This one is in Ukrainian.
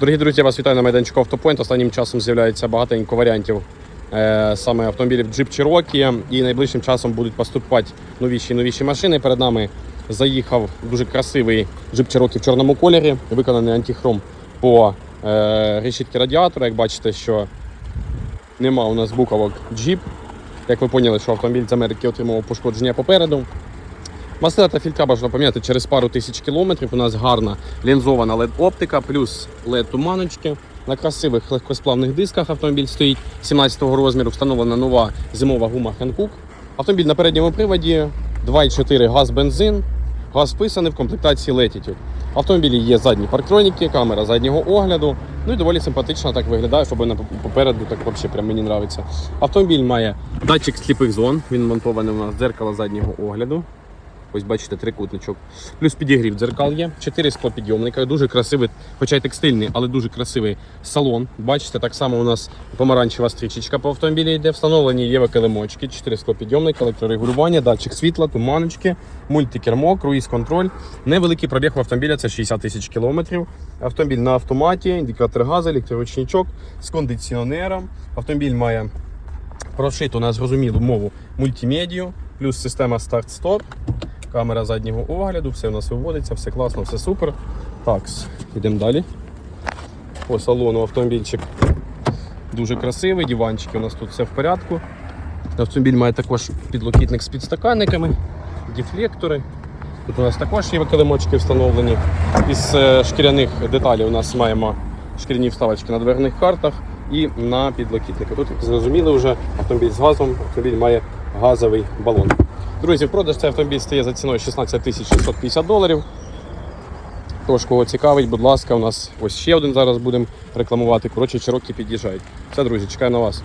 Дорогі друзі, я вас вітаю на майданчику Автопоінт. Останнім часом з'являється багатенько варіантів е, саме автомобілів Jeep Cherokee. І найближчим часом будуть поступати новіші новіші машини. Перед нами заїхав дуже красивий Jeep Cherokee в чорному кольорі, виконаний антихром по е, решітки радіатора. Як бачите, що нема у нас буковок Jeep. Як ви поняли, що автомобіль з Америки отримав пошкодження попереду. Масла та фільтра бажано поміняти через пару тисяч кілометрів. У нас гарна лінзована LED-оптика, плюс LED-туманочки. На красивих легкосплавних дисках автомобіль стоїть 17-го розміру. Встановлена нова зимова гума Hankook. Автомобіль на передньому приводі 2,4 газ бензин. Газ вписаний в комплектації Latitude. В автомобілі є задні парктроніки, камера заднього огляду. Ну і доволі симпатично так виглядає, особливо попереду, так взагалі прям мені подобається. Автомобіль має датчик сліпих зон. Він монтований у нас дзеркало заднього огляду. Ось бачите, трикутничок. Плюс підігрів дзеркал є, 4 склопідйомника, дуже красивий, хоча й текстильний, але дуже красивий салон. Бачите, так само у нас помаранчева стрічечка по автомобілі йде. Встановлені є килимочки, 4 склопідйомника, електрорегулювання, датчик світла, туманочки, мультикермо, круїз-контроль. Невеликий пробіг у автомобіля це 60 тисяч кілометрів. Автомобіль на автоматі, індикатор газу, електроручничок з кондиціонером. Автомобіль має прошиту на зрозумілу мову мультимедію, плюс система старт-стоп. Камера заднього огляду, все у нас виводиться, все класно, все супер. Так, йдемо далі. По салону автомобільчик дуже красивий, диванчики у нас тут все в порядку. Автомобіль має також підлокітник з підстаканниками, дефлектори. Тут у нас також є килимочки встановлені. Із е, шкіряних деталей у нас маємо шкіряні вставочки на дверних картах і на підлокітнику. Тут, як зрозуміли, вже автомобіль з газом, автомобіль має газовий балон. Друзі, продаж цей автомобіль стає за ціною 16 тисяч 650 доларів. Тож, кого цікавить, будь ласка, у нас ось ще один зараз будемо рекламувати. Коротше, чироки під'їжджають. Все, друзі, чекаю на вас.